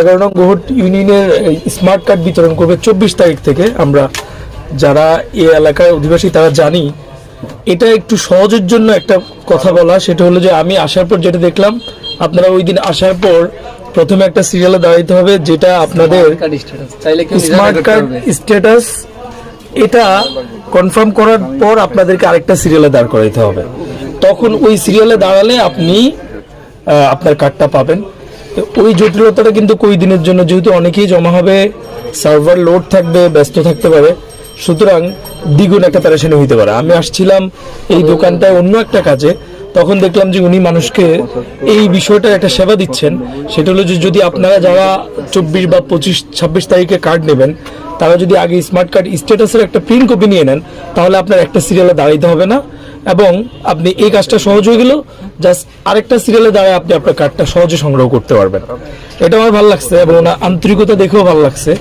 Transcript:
এগারো নং গোহট ইউনিয়নের স্মার্ট কার্ড বিতরণ করবে চব্বিশ তারিখ থেকে। আমরা যারা এই এলাকার অধিবাসী তারা জানি এটা একটু সহজের জন্য একটা কথা বলা সেটা হলো যে আমি আসার পর যেটা দেখলাম আপনারা ওই দিন আসার পর প্রথমে একটা সিরিয়ালে দাঁড়াইতে হবে যেটা আপনাদের স্মার্ট কার্ড স্ট্যাটাস এটা কনফার্ম করার পর আপনাদেরকে আরেকটা সিরিয়ালে দাঁড় করাইতে হবে। তখন ওই সিরিয়ালে দাঁড়ালে আপনি আপনার কার্ডটা পাবেন। ওই জটিলতাটা কিন্তু কই দিনের জন্য, যেহেতু অনেকেই জমা হবে, সার্ভার লোড থাকবে, ব্যস্ত থাকতে পারে। সুতরাং দ্বিগুণ একটা প্যারেশানি হইতে পারে। আমি আসছিলাম এই দোকানটায় অন্য একটা কাজে, তখন দেখলাম যে উনি মানুষকে এই বিষয়টার একটা সেবা দিচ্ছেন। সেটা হলো যে যদি আপনারা যারা চব্বিশ বা পঁচিশ, ছাব্বিশ তারিখে কার্ড নেবেন, তারা যদি আগে স্মার্ট কার্ড স্ট্যাটাসের একটা প্রিন্ট কপি নিয়ে নেন, তাহলে আপনার একটা সিরিয়ালে দাঁড়াইতে হবে না। এবং আপনি এই কাজটা সহজ হয়ে গেল। জাস্ট আরেকটা সিরিয়ালে দাঁড়ায় আপনি আপনার কার্ডটা সহজে সংগ্রহ করতে পারবেন। এটা আমার ভালো লাগছে এবং ওনার আন্তরিকতা দেখেও ভালো লাগছে।